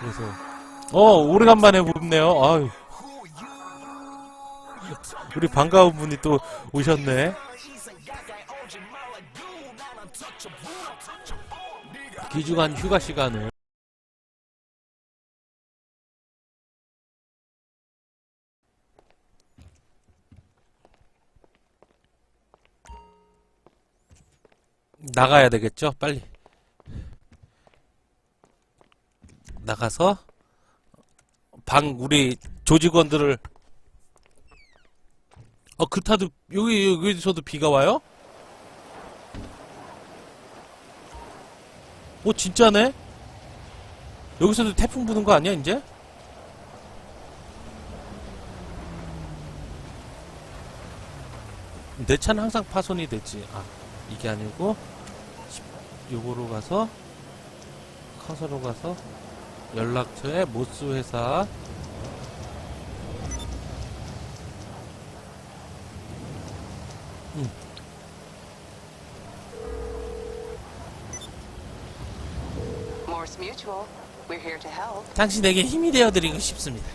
그래서 어 오래간만에 뵙네요. 아유. 우리 반가운 분이 또 오셨네. 귀중한 휴가 시간을 나가야 되겠죠? 빨리 나가서 방 우리 조직원들을 어 그타도 여기 여기서도 비가 와요? 오 진짜네? 여기서도 태풍 부는 거 아니야 이제? 내 차는 항상 파손이 됐지. 아 이게 아니고 요거로 가서 커서로 가서 연락처에 모스 회사 help. 당신에게 힘이 되어드리고 싶습니다.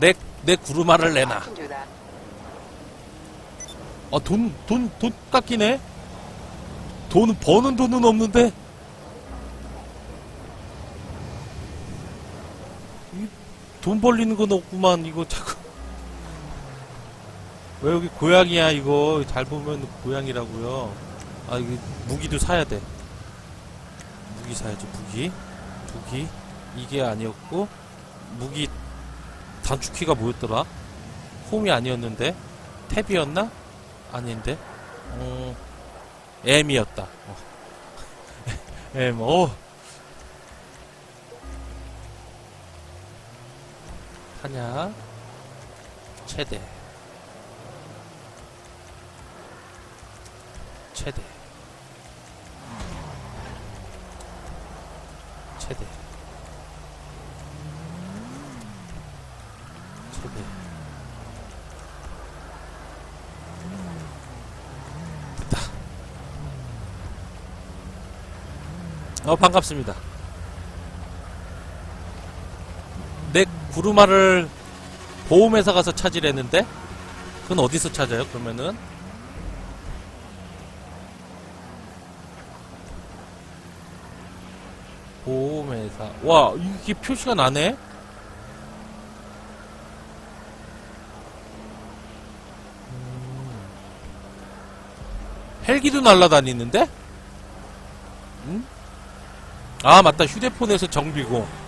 내, 내 구루마를 내놔. 아, 돈, 돈, 돈 깎이네? 돈, 버는 돈은 없는데? 돈 벌리는 건 없구만, 이거 자꾸. 왜 여기 고양이야, 이거. 잘 보면 고양이라고요. 아, 이거 무기도 사야 돼. 무기 사야지, 무기. 무기. 이게 아니었고, 무기 단축키가 뭐였더라? 홈이 아니었는데? 탭이었나? 아닌데? 어, M이었다. 어. M, 어. 하냐? 최대. 최대. 최대. 최대. 됐다. 어, 반갑습니다. 내 구루마를 보험회사 가서 찾으랬는데? 그건 어디서 찾아요, 그러면은? 보험회사. 와, 이게 표시가 나네? 헬기도 날아다니는데? 응? 아, 맞다. 휴대폰에서 정비고.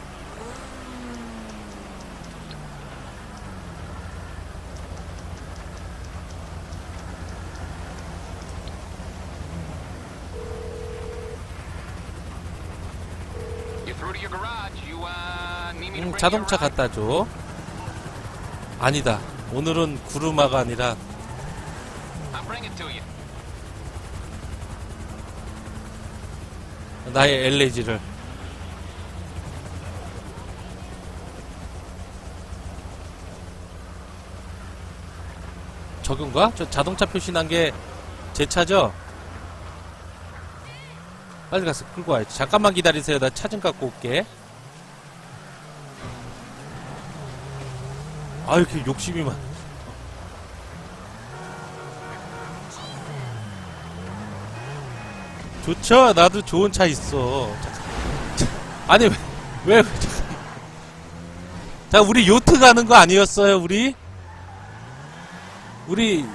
자동차 you around? 갖다 줘. 아니다. 오늘은 구루마가 아니라. 나의 엘레지를. 저건가? 저 자동차 표시 난 게 제 차죠? 빨리 가서 끌고 와야지. 잠깐만 기다리세요. 나 차 좀 갖고 올게. 아, 이렇게 욕심이 많. 좋죠? 나도 좋은 차 있어. 자, 아니, 왜, 왜. 자, 우리 요트 가는 거 아니었어요, 우리? 우리,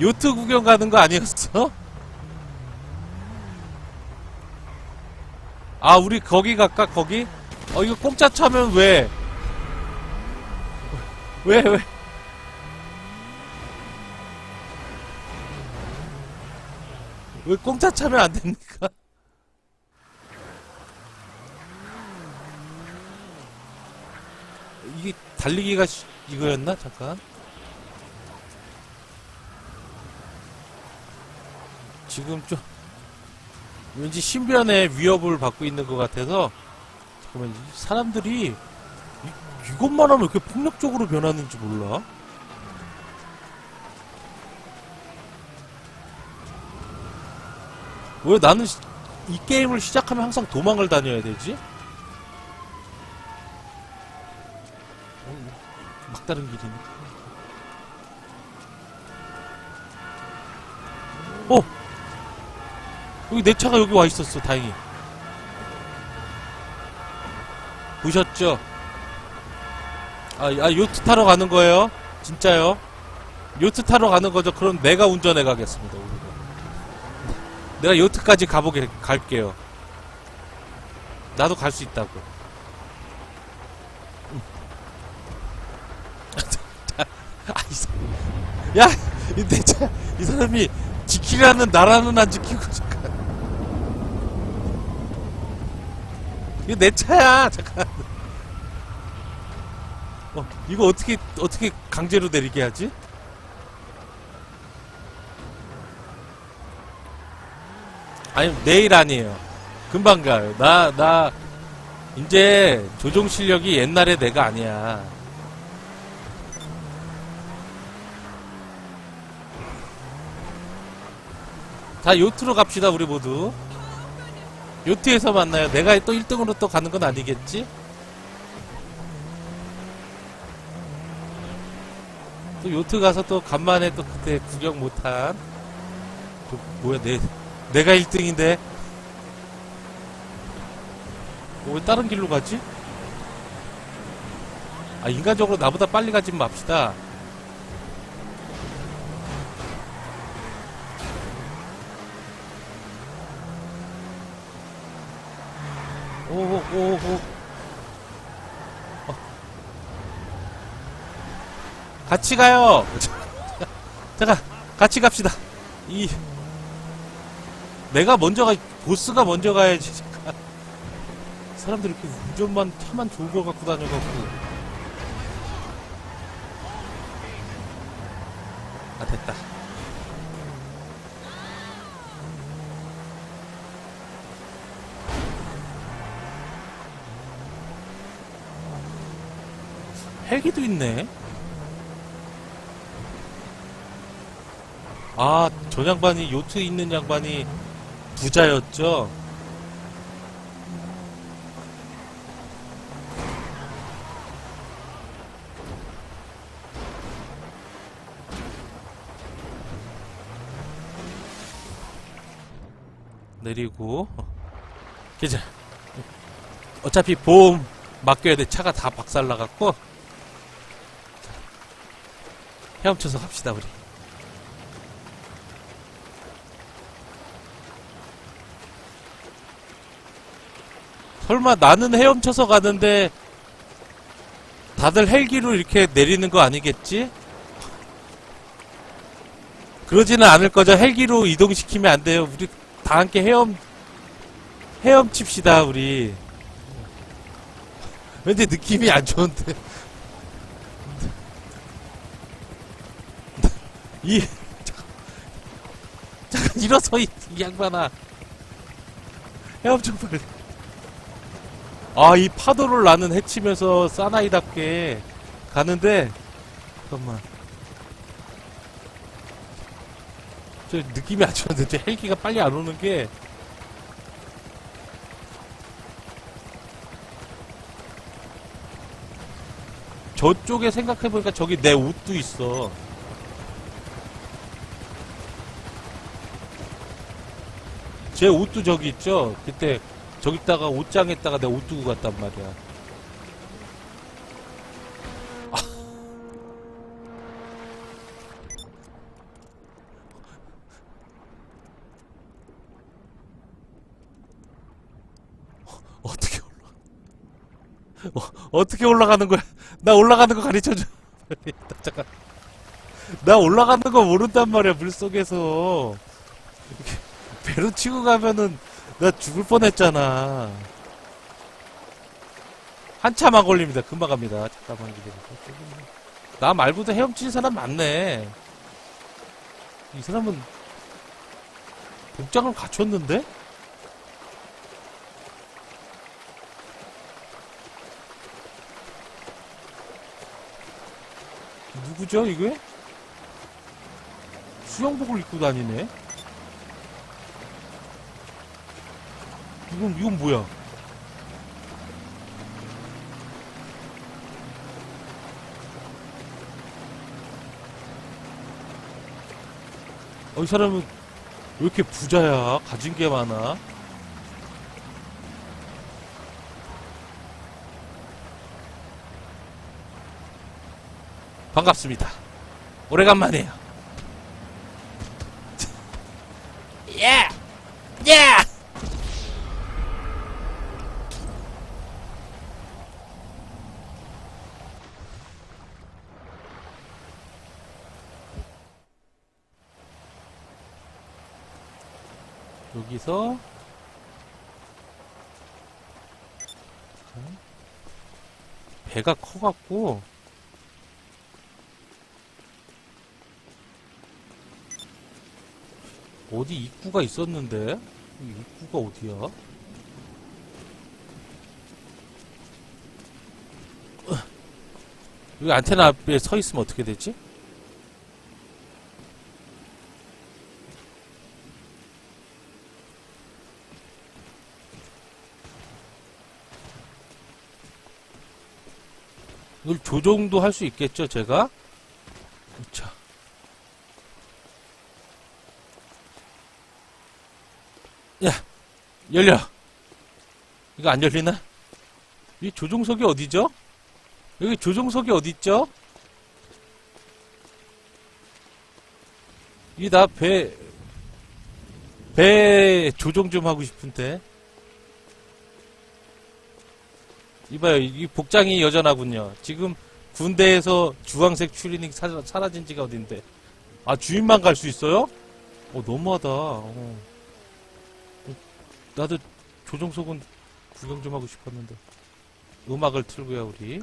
요트 구경 가는 거 아니었어? 아, 우리 거기 갈까, 거기? 어, 이거 공짜 차면 왜? 왜, 왜? 왜 공짜 차면 안 됩니까? 이게 달리기가 시- 이거였나? 잠깐. 지금 좀 왠지 신변의 위협을 받고 있는 것 같아서 잠깐만 이 사람들이 이, 이것만 하면 이렇게 폭력적으로 변하는지 몰라? 왜 나는 시, 이 게임을 시작하면 항상 도망을 다녀야 되지? 어, 막다른 길이네. 어! 여기 내 차가 여기 와 있었어, 다행히. 보셨죠? 아, 아, 요트 타러 가는 거예요? 진짜요? 요트 타러 가는 거죠? 그럼 내가 운전해 가겠습니다, 우리가. 내가 요트까지 가보게, 갈게요. 나도 갈 수 있다고. 아, 이. 야! 이 사람이 지키라는 나라는 안 지키고, 잠깐. 이거 내 차야, 잠깐. 어, 이거 어떻게, 어떻게 강제로 내리게 하지? 아니, 내일 아니에요. 금방 가요. 나, 나, 이제 조종 실력이 옛날에 내가 아니야. 자, 요트로 갑시다, 우리 모두. 요트에서 만나요. 내가 또 1등으로 또 가는 건 아니겠지? 또 요트 가서 또 간만에 또 그때 구경 못한. 또 뭐야, 내, 내가 1등인데. 어, 왜 다른 길로 가지? 아, 인간적으로 나보다 빨리 가지 맙시다. 오오오오 같이 가요. 잠깐 같이 갑시다. 이 내가 먼저 가 보스가 먼저 가야지. 사람들이 이렇게 운전만 차만 좋은 거 갖고 다녀갖고. 아 됐다. 헬기도 있네. 아, 저 양반이, 요트 있는 양반이 부자였죠? 내리고, 괜찮아. 어차피 보험 맡겨야 돼. 차가 다 박살나갖고. 헤엄쳐서 갑시다 우리 설마 나는 헤엄쳐서 가는데 다들 헬기로 이렇게 내리는 거 아니겠지? 그러지는 않을 거죠. 헬기로 이동시키면 안 돼요. 우리 다 함께 헤엄 헤엄칩시다 우리. 왠지 느낌이 안 좋은데. 이 잠깐, 일어서 이, 이 양반아. 헤엄쳐 빨리 아 이 파도를 나는 해치면서 사나이답게 가는데 잠깐만. 저 느낌이 안저 헬기가 빨리 안 오는 게. 저쪽에 생각해보니까 저기 내 옷도 있어. 제 옷도 저기 있죠? 그때 저기다가 옷장에다가 내가 옷 두고 갔단 말이야. 아. 어떻게 올라? 어, 어떻게 올라가는 거야? 나 올라가는 거 가르쳐줘. 잠깐. 나 올라가는 거 모른단 말이야 물 속에서. 배로 치고 가면은 나 죽을 뻔했잖아. 한참만 걸립니다. 금방 갑니다. 잠깐만 기다려주세요. 나 말고도 헤엄치는 사람 많네. 이 사람은 복장을 갖췄는데? 누구죠, 이게? 수영복을 입고 다니네? 이건, 이건 뭐야? 어, 이 사람은 왜 이렇게 부자야? 가진 게 많아? 반갑습니다. 오래간만이에요. 커갖고 어디 입구가 있었는데 이 입구가 어디야? 여기 안테나 앞에 서 있으면 어떻게 되지? 이걸 조종도 할 수 있겠죠, 제가? 자. 야, 열려. 이거 안 열리나? 이 조종석이 어디죠? 여기 조종석이 어딨죠? 이 나 배, 배 조종 좀 하고 싶은데. 이봐요, 이 복장이 여전하군요. 지금 군대에서 주황색 추리닝 사, 사라진 지가 어딘데. 아, 주인만 갈 수 있어요? 어, 너무하다. 어. 나도 조종석은 구경 좀 하고 싶었는데. 음악을 틀고요, 우리.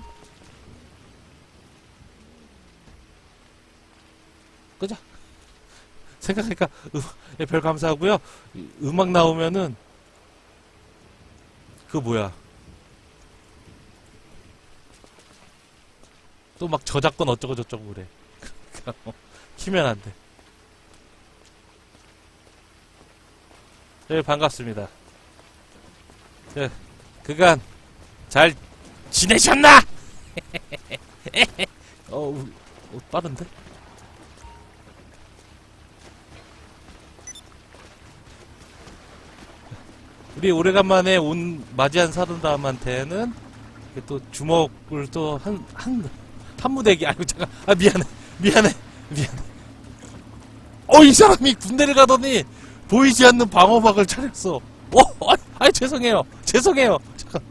끄자. 생각하니까, 음, 예, 별 감사하고요. 이 음악 나오면은, 그 뭐야. 또 막 저작권 어쩌고 저쩌고 그래. 키면 안 돼. 네, 반갑습니다. 네, 그간 잘 지내셨나? 어, 우- 어, 빠른데? 우리 오래간만에 온 맞이한 사람들한테는 또 주먹을 또 한 한 한 무대기. 아이고 잠깐. 아 미안해. 미안해. 미안해. 어 이 사람이 군대를 가더니 보이지 않는 방어막을 차렸어. 어 아이, 아이 죄송해요. 죄송해요. 잠깐.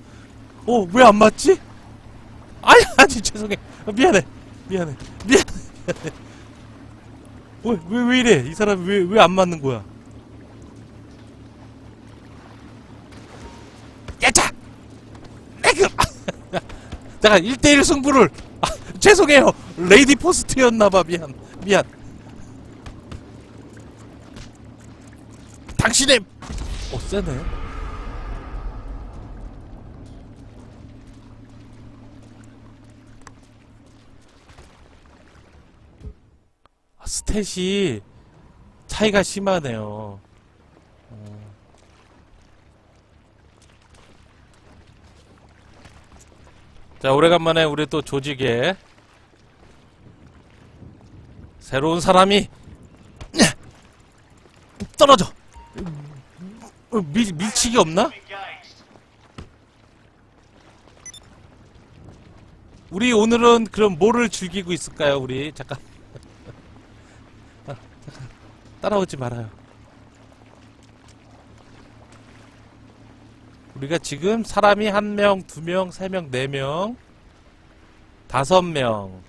어 왜 안 맞지? 아니 아니 죄송해. 아, 미안해. 미안해. 미안해. 미안해. 왜 왜 왜 이래? 이 사람이 왜 왜 안 맞는 거야? 야자! 내그 잠깐 1대1 승부를 아, 죄송해요. 레이디 포스트였나봐. 미안. 미안. 당신의 어 세네. 아, 스탯이 차이가 심하네요. 어. 자 오래간만에 우리 또 조직에 새로운 사람이 떨어져 어, 밀, 밀치기 없나? 우리 오늘은 그럼 뭐를 즐기고 있을까요 우리 아, 잠깐 따라오지 말아요 우리가 지금 사람이 한 명, 두 명, 세 명, 네 명, 다섯 명.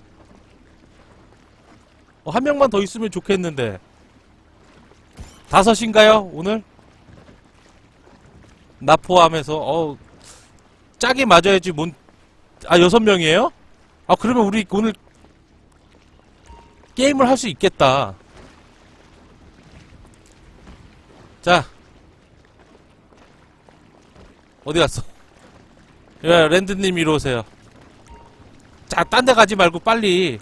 어, 한 명만 더 있으면 좋겠는데. 다섯인가요, 오늘? 나 포함해서, 어, 짝이 맞아야지, 뭔, 아, 여섯 명이에요? 아, 그러면 우리 오늘 게임을 할 수 있겠다. 자, 어디 갔어? 야, 랜드님 이리 오세요. 자, 딴 데 가지 말고 빨리,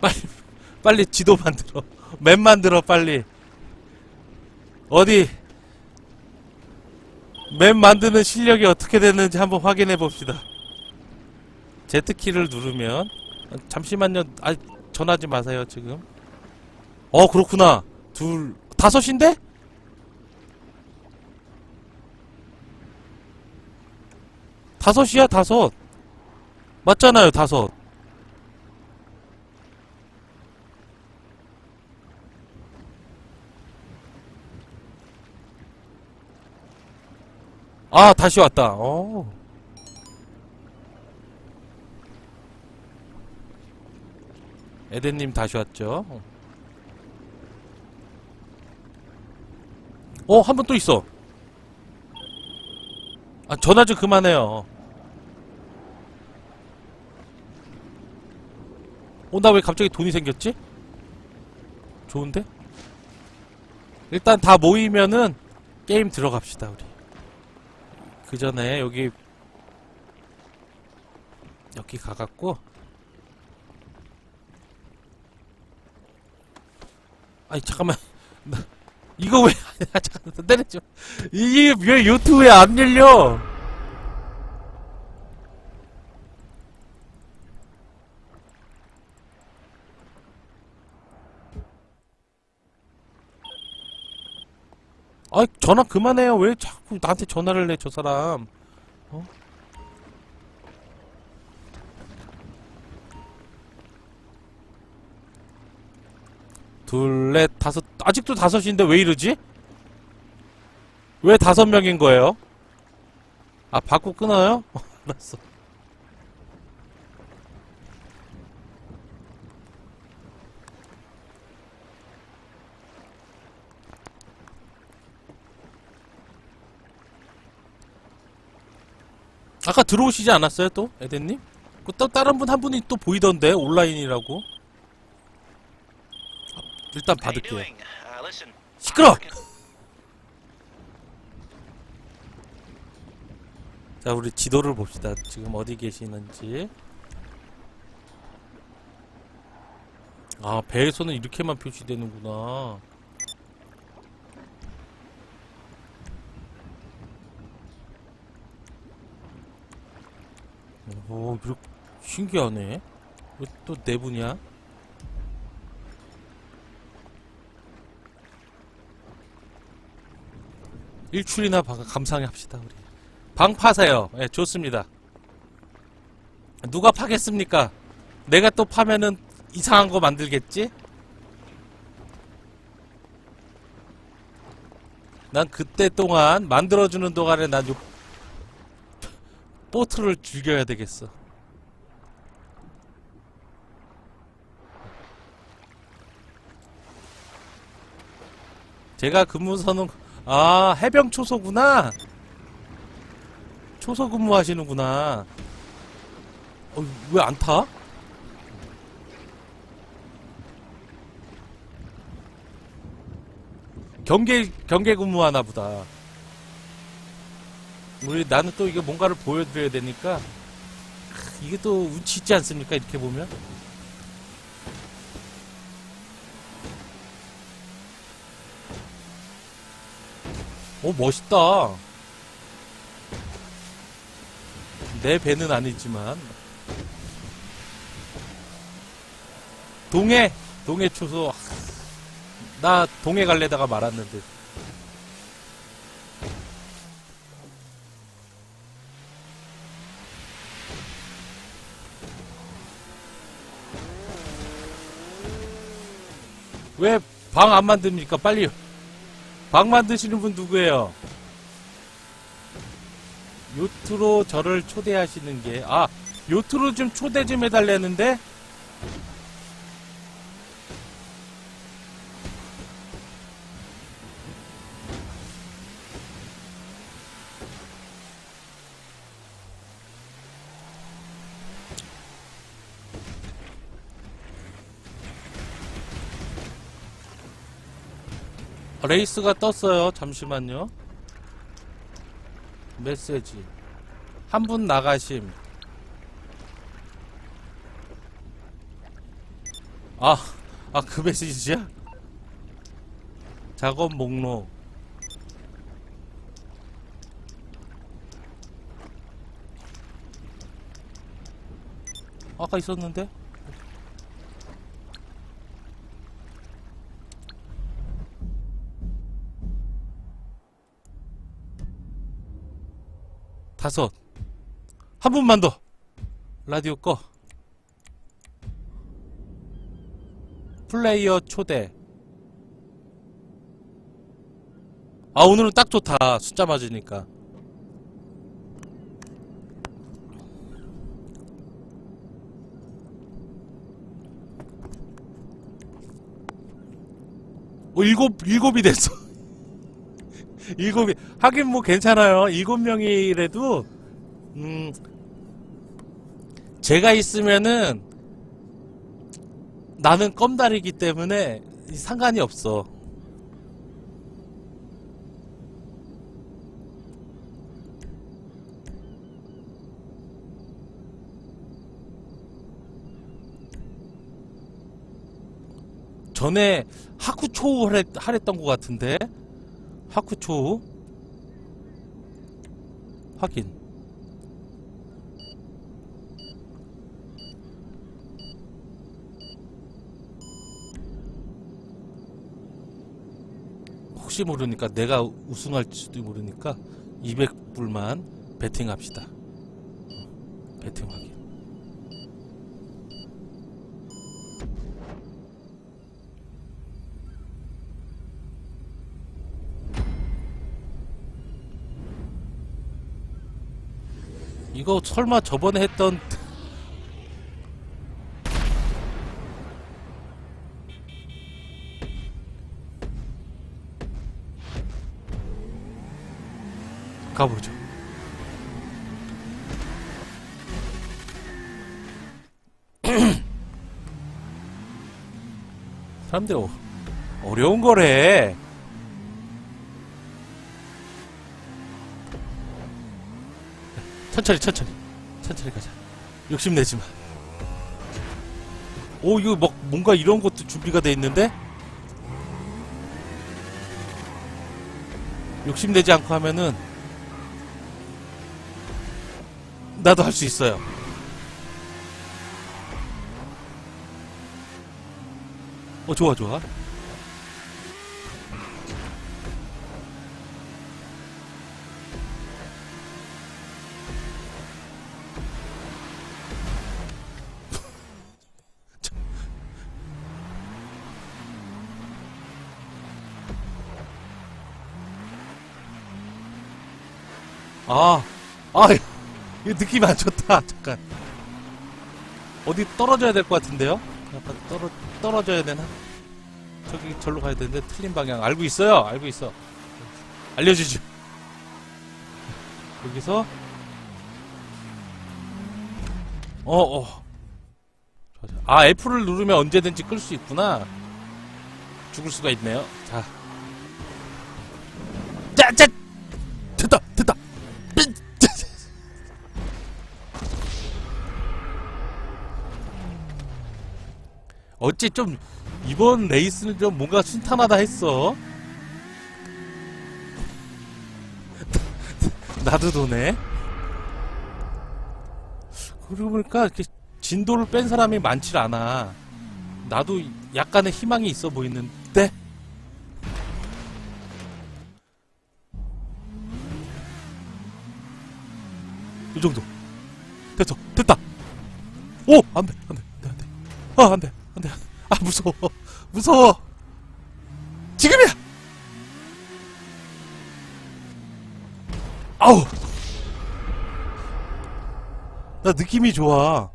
빨리, 빨리 지도 만들어. 맵 만들어, 빨리. 어디, 맵 만드는 실력이 어떻게 되는지 한번 확인해 봅시다. Z키를 누르면, 아, 잠시만요. 아, 전화하지 마세요, 지금. 어, 그렇구나. 둘, 다섯인데? 다섯이야, 다섯. 맞잖아요, 다섯. 아, 다시 왔다. 어. 에덴님 다시 왔죠. 어, 한 번 또 있어. 아, 전화 좀 그만해요. 어, 나 왜 갑자기 돈이 생겼지? 좋은데? 일단 다 모이면은 게임 들어갑시다, 우리. 그 전에 여기, 여기 가갖고, 아니, 잠깐만. 나, 이거 왜, 마. 이게 왜 유튜브에 안 열려? 아, 전화 그만해요. 왜 자꾸 나한테 전화를 해, 저 사람. 어? 둘, 넷, 다섯, 아직도 다섯인데 왜 이러지? 왜 다섯 명인 거예요? 아, 받고 끊어요? 알았어. 아까 들어오시지 않았어요, 또? 에덴님? 그, 또, 다른 분 한 분이 또 보이던데, 온라인이라고. 아, 일단 받을게요. 시끄러! 자, 우리 지도를 봅시다. 지금 어디 계시는지. 아, 배에서는 이렇게만 표시되는구나. 오, 이렇게 신기하네. 왜또네 분이야? 일출이나 방, 감상합시다, 우리. 방 파세요. 예, 좋습니다. 누가 파겠습니까? 내가 또 파면은 이상한 거 만들겠지? 난 그때 동안 만들어주는 동안에 난 요 보트를 죽여야 되겠어. 제가 근무선은 아 해병 초소구나. 초소 근무하시는구나. 어, 왜 안 타? 경계 경계 근무하나 보다. 우리 나는 또 이게 뭔가를 보여드려야 되니까 크, 이게 또 운치 있지 않습니까? 이렇게 보면. 오 멋있다. 내 배는 아니지만 동해 동해 초소 나 동해 갈래다가 말았는데 왜 방 안 만듭니까? 빨리. 방 만드시는 분 누구예요? 요트로 저를 초대하시는 게, 아, 요트로 좀 초대 좀 해달라는데? 레이스가 떴어요. 잠시만요. 메시지. 한 분 나가심. 아, 아, 그 메시지야? 작업 목록. 아까 있었는데? 다섯. 한 분만 더. 라디오 꺼. 플레이어 초대. 아, 오늘은 딱 좋다. 숫자 맞으니까. 어, 일곱, 일곱이 됐어. 일곱이, 하긴 뭐 괜찮아요. 일곱 명이라도, 음, 제가 있으면은, 나는 껌다리기 때문에 상관이 없어. 전에 하쿠초 하랬, 하랬던 것 같은데 하쿠초 확인. 혹시 모르니까 내가 우승할지도 모르니까 200불만 베팅합시다. 베팅 확인 이거 설마 저번에 했던 가보죠. 사람들이 어- 어려운 거래. 천천히 천천히 천천히 가자 욕심내지 마. 오 이거 뭐 뭔가 이런 것도 준비가 돼 있는데 욕심내지 않고 하면은 나도 할 수 있어요. 어 좋아 좋아. 아, 아, 이 느낌이 안 좋다. 잠깐. 어디 떨어져야 될 것 같은데요? 약간 떨어, 떨어져야 되나? 저기, 절로 가야 되는데, 틀린 방향. 알고 있어요. 알고 있어. 알려주죠. 여기서, 어, 어. 아, F를 누르면 언제든지 끌 수 있구나. 죽을 수가 있네요. 자. 자, 어찌 좀 이번 레이스는 좀 뭔가 순탄하다 했어. 나도 도네. 그러고 보니까 이렇게 진도를 뺀 사람이 많질 않아. 나도 약간의 희망이 있어 보이는데. 이 정도. 됐어. 됐다. 오! 안 돼. 안 돼. 안 돼. 안 돼. 아, 안 돼. 안 돼. 아, 무서워. 무서워. 지금이야! 아우! 나 느낌이 좋아.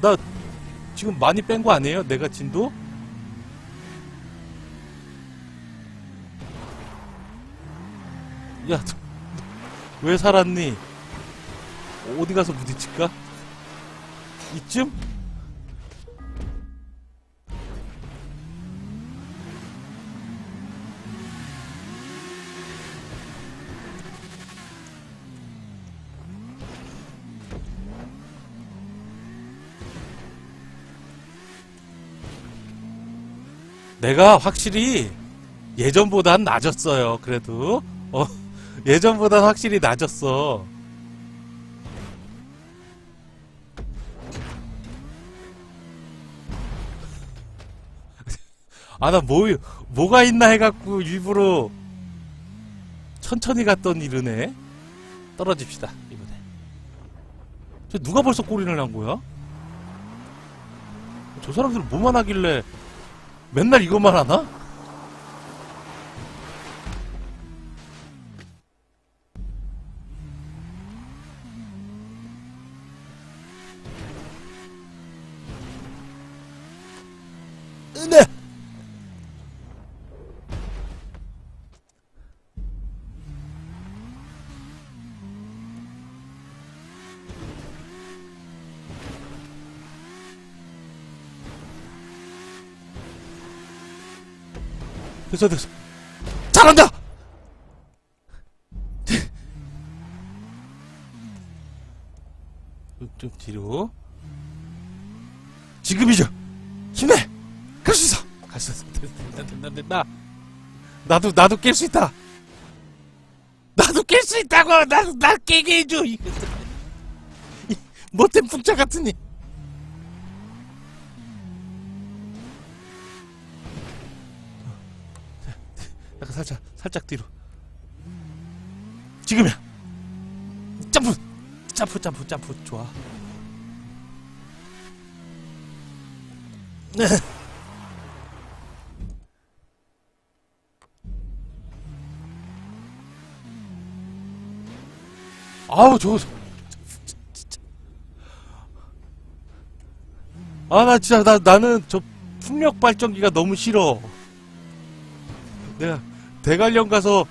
나 지금 많이 뺀 거 아니에요? 내가 진도? 야, 너- 왜 살았니? 어디 가서 부딪힐까? 이쯤? 내가 확실히 예전보단 낮았어요. 그래도 어, 예전보단 확실히 낮았어. 아 나 뭐 뭐가 있나 해갖고 일부러 천천히 갔던 이르네. 떨어집시다. 이거. 저 누가 벌써 꼬리를 난 거야? 저 사람들 뭐만 하길래 맨날 이것만 하나? 됐어 됐어 잘한다 좀 뒤로 지금이죠 힘내 갈 수 있어 갈 수 있어 된다 된다 된다 나도 나도 깰 수 있다 나도 깰 수 있다고 나도 날 깨게 해줘 못된 풍차 같으니 약간 살짝 살짝 뒤로. 지금이야. 점프! 점프 점프 점프. 좋아. 네. 아우 저아나 진짜 나 나는 저 풍력 발전기가 너무 싫어. 내가 대관령 가서